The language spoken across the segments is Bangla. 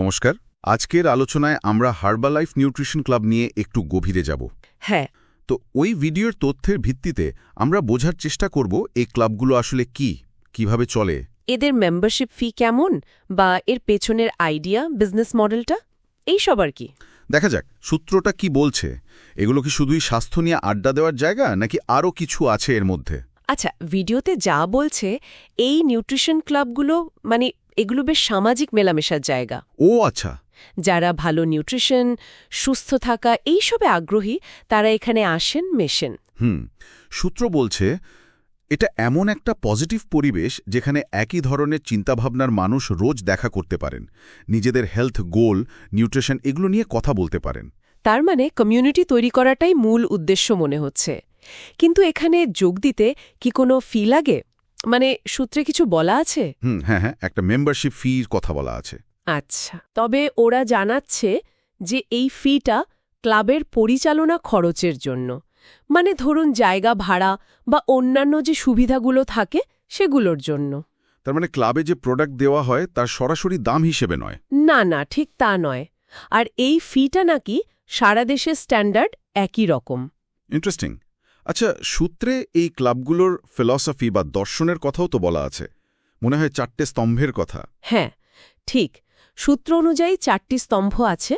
নমস্কার। আজকের আলোচনায় আমরা হার্বালাইফ নিউট্রিশন ক্লাব নিয়ে একটু গভীরে যাব। হ্যাঁ। তো ওই ভিডিওর তথ্যের ভিত্তিতে আমরা বোঝার চেষ্টা করব এই ক্লাবগুলো আসলে কি কীভাবে চলে। এদের মেম্বারশিপ ফি কেমন বা এর পেছনের আইডিয়া বিজনেস মডেলটা এই সব আর কি। দেখা যাক সূত্রটা কি বলছে। এগুলো কি শুধুই স্বাস্থ্য নিয়ে আড্ডা দেওয়ার জায়গা নাকি আরও কিছু আছে এর মধ্যে? আচ্ছা ভিডিওতে যা বলছে এই নিউট্রিশন ক্লাবগুলো মানে এগুলো বেশ সামাজিক মেলামেশার জায়গা। ও আচ্ছা। যারা ভালো নিউট্রিশন সুস্থ থাকা এইসবে আগ্রহী তারা এখানে আসেন মেশেন। হুম সূত্র বলছে এটা এমন একটা পজিটিভ পরিবেশ যেখানে একই ধরনের চিন্তাভাবনার মানুষ রোজ দেখা করতে পারেন। নিজেদের হেলথ গোল নিউট্রিশন এগুলো নিয়ে কথা বলতে পারেন। তার মানে কমিউনিটি তৈরি করাটাই মূল উদ্দেশ্য মনে হচ্ছে। কিন্তু এখানে যোগ দিতে কি কোনো ফি লাগে? মানে সূত্রে কিছু বলা আছে? হুম হ্যাঁ হ্যাঁ একটা মেম্বারশিপ ফির কথা বলা আছে। আচ্ছা তবে ওরা জানাচ্ছে যে এই ফিটা ক্লাবের পরিচালনা খরচের জন্য। মানে ধরুন জায়গা ভাড়া বা অন্যান্য যে সুবিধাগুলো থাকে সেগুলোর জন্য। তার মানে ক্লাবে যে প্রোডাক্ট দেওয়া হয় তার সরাসরি দাম হিসেবে নয়। না না ঠিক তা নয়। আর এই ফিটা নাকি সারা দেশের স্ট্যান্ডার্ড একই রকম। ইন্টারেস্টিং আচ্ছা সূত্রে এই ক্লাবগুলোর ফিলসফি বা দর্শনের কথাও তো বলা আছে। মনে হয় চারটে স্তম্ভের কথা। হ্যাঁ ঠিক। সূত্র অনুযায়ী চারটি স্তম্ভ আছে।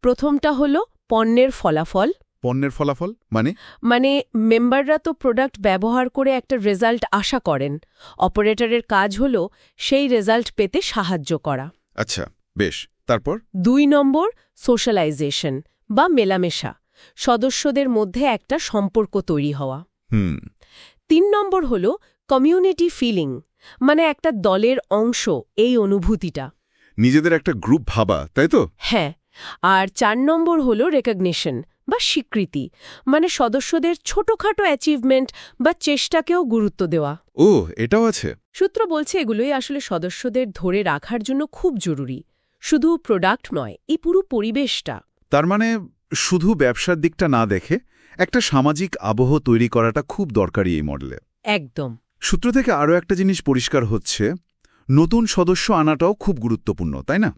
প্রথমটা হল পণ্যের ফলাফল। পণ্যের ফলাফল? মানে? মানে মেম্বাররা তো প্রোডাক্ট ব্যবহার করে একটা রেজাল্ট আশা করেন। অপারেটরের কাজ হল সেই রেজাল্ট পেতে সাহায্য করা। আচ্ছা বেশ। তারপর? দুই নম্বর সোশ্যালাইজেশন বা মেলামেশা। সদস্যদের মধ্যে একটা সম্পর্ক তৈরি হওয়া। হুম। তিন নম্বর হল কমিউনিটি ফিলিং মানে একটা দলের অংশ এই অনুভূতিটা। নিজেদের একটা গ্রুপ ভাবা তাই তো? হ্যাঁ আর চার নম্বর হল রেকগনিশন বা স্বীকৃতি মানে সদস্যদের ছোটখাটো অ্যাচিভমেন্ট বা চেষ্টাকেও গুরুত্ব দেওয়া। ও এটাও আছে। সূত্র বলছে এগুলোই আসলে সদস্যদের ধরে রাখার জন্য খুব জরুরি। শুধু প্রোডাক্ট নয় এই পুরো পরিবেশটা। তার মানে শুধু ব্যবসার দিকটা না দেখে একটা সামাজিক আবহ তৈরি করাটা খুব দরকারি এই মডেলে। একদম। সূত্র থেকে আরও একটা জিনিস পরিষ্কার হচ্ছে নতুন সদস্য আনাটাও খুব গুরুত্বপূর্ণ তাই না?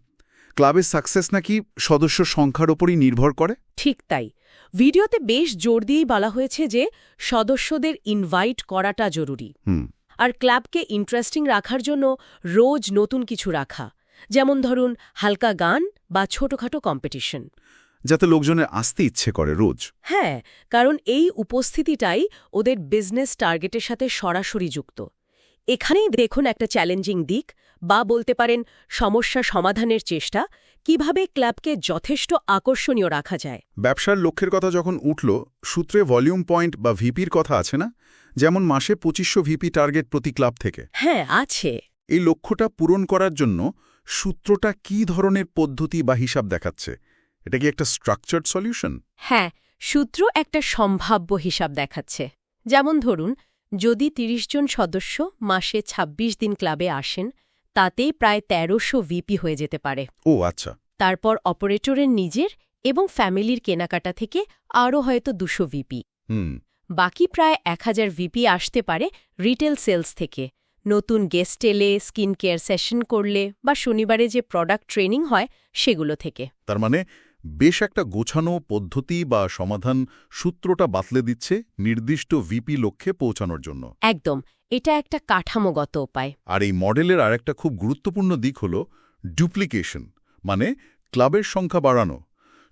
ক্লাবের সাকসেস নাকি সদস্য সংখ্যার ওপরই নির্ভর করে? ঠিক তাই। ভিডিওতে বেশ জোর দিয়েই বলা হয়েছে যে সদস্যদের ইনভাইট করাটা জরুরি। হুম। আর ক্লাবকে ইন্টারেস্টিং রাখার জন্য রোজ নতুন কিছু রাখা। যেমন ধরুন হালকা গান বা ছোটখাটো কম্পিটিশন যাতে লোকজনের আসতে ইচ্ছে করে রোজ। হ্যাঁ কারণ এই উপস্থিতিটাই ওদের বিজনেস টার্গেটের সাথে সরাসরি যুক্ত। এখানেই দেখুন একটা চ্যালেঞ্জিং দিক বা বলতে পারেন সমস্যা সমাধানের চেষ্টা কীভাবে ক্লাবকে যথেষ্ট আকর্ষণীয় রাখা যায়। ব্যবসার লক্ষ্যের কথা যখন উঠল সূত্রে ভলিউম পয়েন্ট বা ভিপির কথা আছে না? যেমন মাসে পঁচিশশো ভিপি টার্গেট প্রতি ক্লাব থেকে। হ্যাঁ আছে। এই লক্ষ্যটা পূরণ করার জন্য সূত্রটা কি ধরনের পদ্ধতি বা হিসাব দেখাচ্ছে? এটা কি একটা স্ট্রাকচার্ড সলিউশন হ্যাঁ সূত্র একটা সম্ভাব্য হিসাব দেখাচ্ছে। যেমন ধরুন যদি ৩০ জন সদস্য মাসে ২৬ দিন ক্লাবে আসেন তাতেই প্রায় তেরোশো ভিপি হয়ে যেতে পারে। ও আচ্ছা। তারপর অপারেটরের নিজের এবং ফ্যামিলির কেনাকাটা থেকে আরও হয়তো দুশো ভিপি। হুম। বাকি প্রায় এক হাজার ভিপি আসতে পারে রিটেল সেলস থেকে। নতুন গেস্ট এলে স্কিন কেয়ার সেশন করলে বা শনিবারে যে প্রোডাক্ট ট্রেনিং হয় সেগুলো থেকে। তার মানে বেশ একটা গোছানো পদ্ধতি বা সমাধান সূত্রটা বাতলে দিচ্ছে নির্দিষ্ট ভিপি লক্ষ্যে পৌঁছানোর জন্য। একদম এটা একটা কাঠামোগত উপায়। আর এই মডেলের আরেকটা খুব গুরুত্বপূর্ণ দিক হল ডুপ্লিকেশন মানে ক্লাবের সংখ্যা বাড়ানো।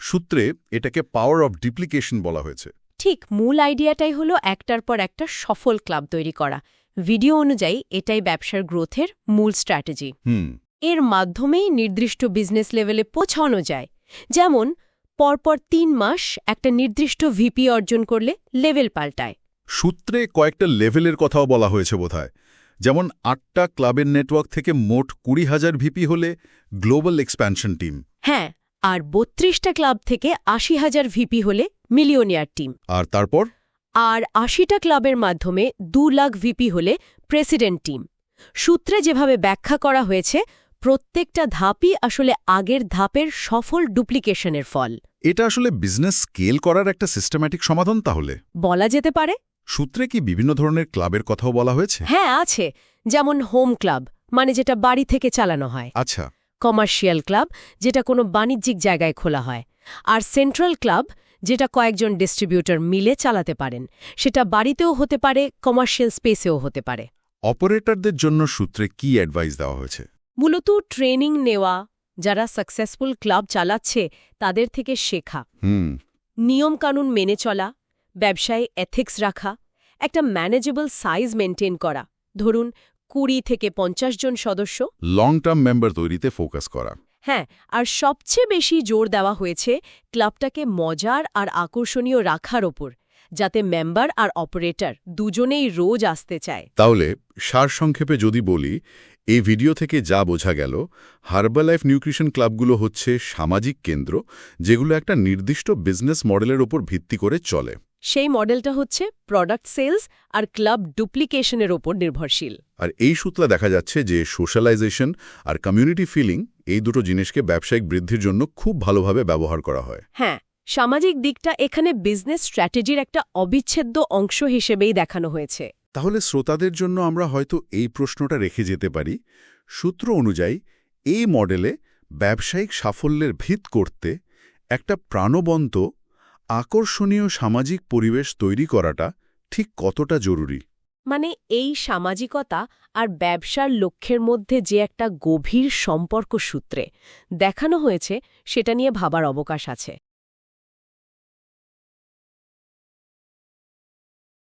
সূত্রে এটাকে পাওয়ার অফ ডিপ্লিকেশন বলা হয়েছে। ঠিক মূল আইডিয়াটাই হলো একটার পর একটা সফল ক্লাব তৈরি করা। ভিডিও অনুযায়ী এটাই ব্যবসার গ্রোথের মূল স্ট্র্যাটেজি হুম। এর মাধ্যমেই নির্দিষ্ট বিজনেস লেভেলে পৌঁছানো যায়। যেমন পরপর তিন মাস একটা নির্দিষ্ট ভিপি অর্জন করলে লেভেল পাল্টায়। সূত্রে কয়েকটা লেভেলের কথাও বলা হয়েছে বোধহয়। যেমন আটটা ক্লাবের নেটওয়ার্ক থেকে মোট কুড়ি হাজার ভিপি হলে গ্লোবাল এক্সপ্যানশন টিম। হ্যাঁ আর বত্রিশটা ক্লাব থেকে আশি হাজার ভিপি হলে মিলিয়নিয়ার টিম। আর তারপর? আর আশিটা ক্লাবের মাধ্যমে দু লাখ ভিপি হলে প্রেসিডেন্ট টিম। সূত্রে যেভাবে ব্যাখ্যা করা হয়েছে প্রত্যেকটা ধাপই আসলে আগের ধাপের সফল ডুপ্লিকেশনের ফল। এটা আসলে বিজনেস স্কেল করার একটা সিস্টেম্যাটিক সমাধান তাহলে? বলা যেতে পারে। সূত্রে কি বিভিন্ন ধরনের ক্লাবের কথাও বলা হয়েছে? হ্যাঁ আছে। যেমন হোম ক্লাব মানে যেটা বাড়ি থেকে চালানো হয়। আচ্ছা। কমার্শিয়াল ক্লাব যেটা কোনো বাণিজ্যিক জায়গায় খোলা হয়। আর সেন্ট্রাল ক্লাব যেটা কয়েকজন ডিস্ট্রিবিউটর মিলে চালাতে পারেন। সেটা বাড়িতেও হতে পারে কমার্শিয়াল স্পেসেও হতে পারে। অপারেটরদের জন্য সূত্রে কি অ্যাডভাইস দেওয়া হয়েছে? মূলত ট্রেনিং নেওয়া যারা সাকসেসফুল ক্লাব চালাচ্ছে তাদের থেকে শেখা। হুম। নিয়মকানুন মেনে চলা ব্যবসায় এথিক্স রাখা একটা ম্যানেজেবল সাইজ মেনটেন করা। ধরুন কুড়ি থেকে পঞ্চাশ জন সদস্য। লং টার্ম মেম্বার তৈরিতে ফোকাস করা। হ্যাঁ আর সবচেয়ে বেশি জোর দেওয়া হয়েছে ক্লাবটাকে মজার আর আকর্ষণীয় রাখার ওপর যাতে মেম্বার আর অপারেটর দুজনেই রোজ আসতে চায়। তাহলে সারসংক্ষেপে যদি বলি এই ভিডিও থেকে যা বোঝা গেল হার্বালাইফ নিউট্রিশন ক্লাবগুলো হচ্ছে সামাজিক কেন্দ্র যেগুলো একটা নির্দিষ্ট বিজনেস মডেলের ওপর ভিত্তি করে চলে। সেই মডেলটা হচ্ছে প্রোডাক্ট সেলস আর ক্লাব ডুপ্লিকেশনের ওপর নির্ভরশীল। আর এই সূত্রে দেখা যাচ্ছে যে সোশ্যালাইজেশন আর কমিউনিটি ফিলিং এই দুটো জিনিসকে ব্যবসায়িক বৃদ্ধির জন্য খুব ভালোভাবে ব্যবহার করা হয়। হ্যাঁ সামাজিক দিকটা এখানে বিজনেস স্ট্র্যাটেজির একটা অবিচ্ছেদ্য অংশ হিসেবেই দেখানো হয়েছে। তাহলে শ্রোতাদের জন্য আমরা হয়তো এই প্রশ্নটা রেখে যেতে পারি। সূত্র অনুযায়ী, এই মডেলে ব্যবসায়িক সাফল্যের ভিত করতে একটা প্রাণবন্ত, আকর্ষণীয় সামাজিক পরিবেশ তৈরি করাটা ঠিক কতটা জরুরি? মানে এই সামাজিকতা আর ব্যবসার লক্ষ্যের মধ্যে যে একটা গভীর সম্পর্ক সূত্রে দেখানো হয়েছে, সেটা নিয়ে ভাবার অবকাশ আছে।